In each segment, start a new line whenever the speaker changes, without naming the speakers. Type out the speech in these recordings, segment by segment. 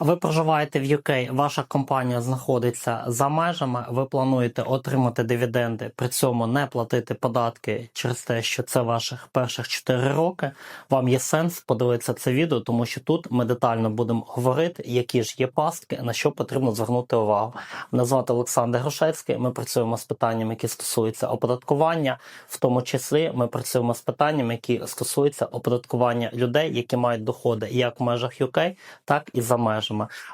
Ви проживаєте в UK, ваша компанія знаходиться за межами. Ви плануєте отримати дивіденди, при цьому не платити податки через те, що це ваших перших 4 роки. Вам є сенс подивитися це відео, тому що тут ми детально будемо говорити, які ж є пастки, на що потрібно звернути увагу. Мене звати Олександр Грушецький. Ми працюємо з питаннями, які стосуються оподаткування, в тому числі ми працюємо з питаннями, які стосуються оподаткування людей, які мають доходи як в межах UK, так і за межами.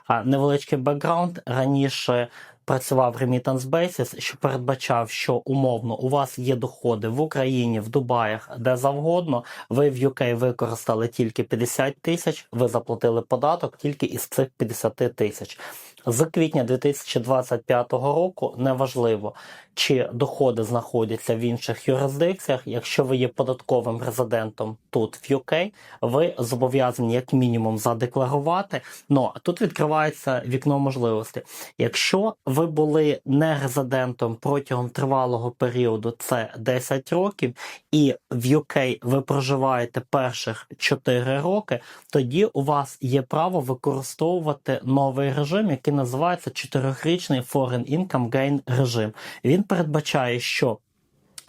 А невеличкий бекграунд раніше. Працював Remittance Basis, що передбачав, що умовно у вас є доходи в Україні, в Дубаях, де завгодно. Ви в UK використали тільки 50 тисяч, ви заплатили податок тільки із цих 50 тисяч. З квітня 2025 року неважливо, чи доходи знаходяться в інших юрисдикціях. Якщо ви є податковим резидентом тут в UK, ви зобов'язані як мінімум задекларувати. Но тут відкривається вікно можливостей. Якщо ви були не резидентом протягом тривалого періоду, це 10 років, і в UK ви проживаєте перших 4 роки, тоді у вас є право використовувати новий режим, який називається чотирьохрічний Foreign Income Gain режим. Він передбачає, що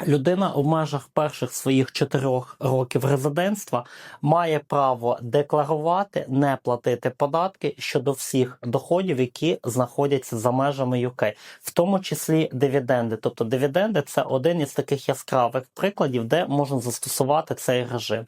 Людина у межах перших своїх чотирьох років резидентства має право декларувати, не платити податки щодо всіх доходів, які знаходяться за межами UK, в тому числі дивіденди. Тобто дивіденди це один із таких яскравих прикладів, де можна застосувати цей режим.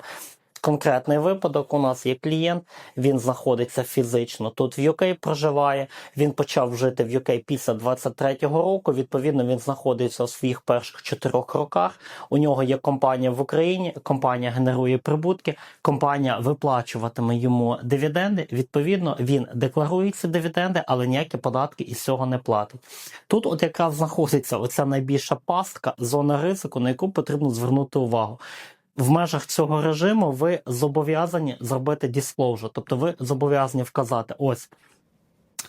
Конкретний випадок у нас є клієнт, він знаходиться фізично тут в UK, проживає. Він почав жити в UK після 23-го року. Відповідно, він знаходиться у своїх перших чотирьох роках. У нього є компанія в Україні. Компанія генерує прибутки. Компанія виплачуватиме йому дивіденди. Відповідно, він декларує ці дивіденди, але ніякі податки із цього не платить. Тут, от якраз знаходиться оця найбільша пастка, зона ризику, на яку потрібно звернути увагу в межах цього режиму ви зобов'язані зробити disclosure, тобто ви зобов'язані вказати: ось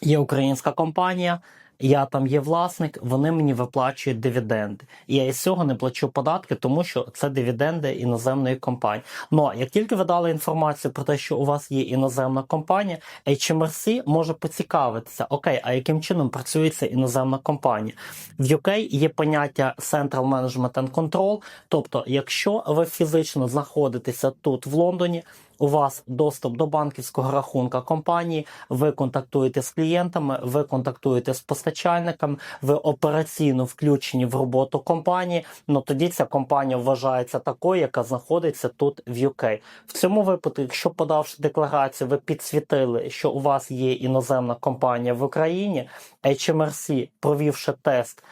є українська компанія. Я там є власник, вони мені виплачують дивіденди. Я із цього не плачу податки, тому що це дивіденди іноземної компанії. Ну як тільки ви дали інформацію про те, що у вас є іноземна компанія, HMRC може поцікавитися, окей, а яким чином працює ця іноземна компанія? В UK є поняття Central Management and Control, тобто, якщо ви фізично знаходитеся тут в Лондоні. У вас доступ до банківського рахунка компанії, ви контактуєте з клієнтами, ви контактуєте з постачальниками, ви операційно включені в роботу компанії. Ну тоді ця компанія вважається такою, яка знаходиться тут в UK. В цьому випадку, якщо подавши декларацію, ви підсвітили, що у вас є іноземна компанія в Україні, HMRC, провівши тест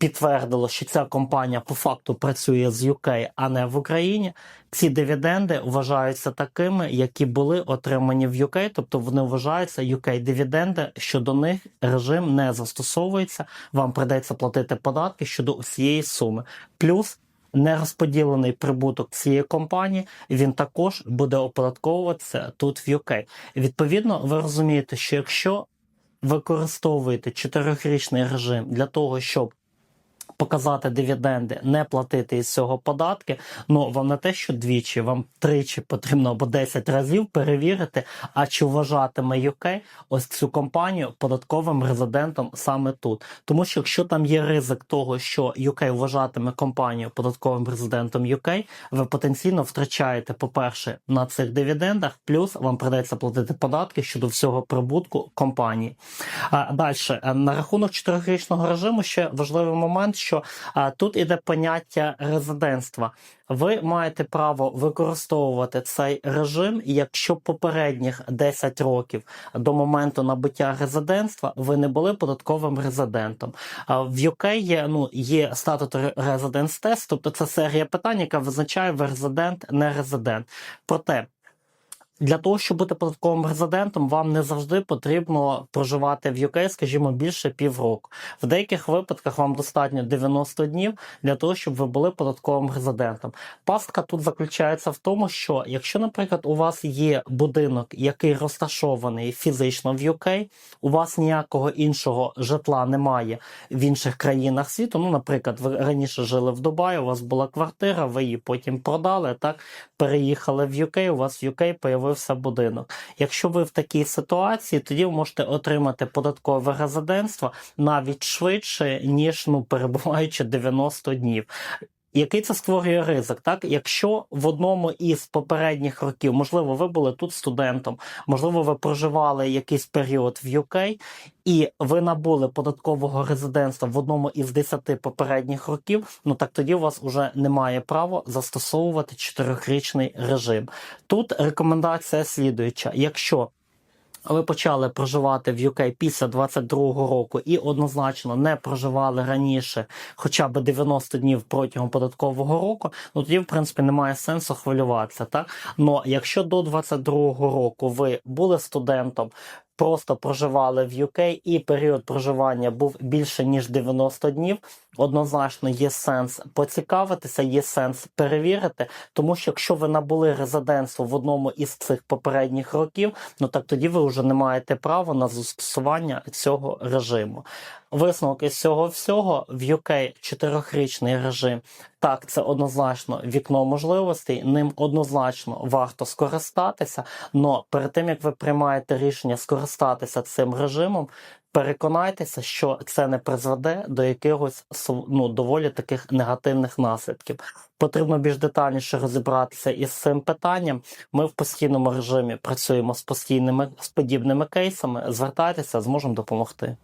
підтвердило, що ця компанія по факту працює з UK, а не в Україні. Ці дивіденди вважаються такими, які були отримані в UK, тобто вони вважаються UK дивіденди, щодо них режим не застосовується. Вам придеться платити податки щодо усієї суми. Плюс нерозподілений прибуток цієї компанії він також буде оподатковуватися тут в UK. Відповідно, ви розумієте, що якщо використовуєте чотирьохрічний режим для того, щоб показати дивіденди, не платити із цього податки. Ну вам не те, що двічі, вам тричі потрібно або 10 разів перевірити, а чи вважатиме UK ось цю компанію податковим резидентом саме тут. Тому що якщо там є ризик того, що UK вважатиме компанію податковим резидентом UK, ви потенційно втрачаєте, по-перше, на цих дивідендах, плюс вам придеться платити податки щодо всього прибутку компанії. Далі на рахунок чотирирічного режиму ще важливий момент що а, тут іде поняття резидентства. Ви маєте право використовувати цей режим, якщо попередніх 10 років до моменту набуття резидентства ви не були податковим резидентом. А в UK є ну є Statutory Residence Test, тобто це серія питань, яка визначає ви резидент, не резидент. Проте для того, щоб бути податковим резидентом, вам не завжди потрібно проживати в UK, скажімо, більше півроку. В деяких випадках вам достатньо 90 днів для того, щоб ви були податковим резидентом. Пастка тут заключається в тому, що якщо, наприклад, у вас є будинок, який розташований фізично в UK, у вас ніякого іншого житла немає в інших країнах світу. Ну, наприклад, ви раніше жили в Дубаї, у вас була квартира, ви її потім продали, так переїхали в UK, у вас в UK появився з'явився будинок. Якщо ви в такій ситуації, тоді ви можете отримати податкове резидентство навіть швидше, ніж ну перебуваючи 90 днів. Який це створює ризик? Так, якщо в одному із попередніх років, можливо, ви були тут студентом, можливо, ви проживали якийсь період в UK, і ви набули податкового резидентства в одному із 10 попередніх років, ну так тоді у вас вже немає права застосовувати чотирьохрічний режим. Тут рекомендація слідуюча: якщо ви почали проживати в UK після 22-го року і однозначно не проживали раніше хоча б 90 днів протягом податкового року, ну тоді, в принципі, немає сенсу хвилюватися. Так? Но якщо до 22-го року ви були студентом, просто проживали в UK і період проживання був більше ніж 90 днів, однозначно є сенс поцікавитися, є сенс перевірити, тому що якщо ви набули резидентство в одному із цих попередніх років, ну так тоді ви вже не маєте права на застосування цього режиму. Висновок із цього всього в UK чотирьохрічний режим. Так, це однозначно вікно можливостей. Ним однозначно варто скористатися. Но перед тим як ви приймаєте рішення скористатися цим режимом, переконайтеся, що це не призведе до якихось ну, доволі таких негативних наслідків. Потрібно більш детальніше розібратися із цим питанням. Ми в постійному режимі працюємо з постійними з подібними кейсами. Звертайтеся, зможемо допомогти.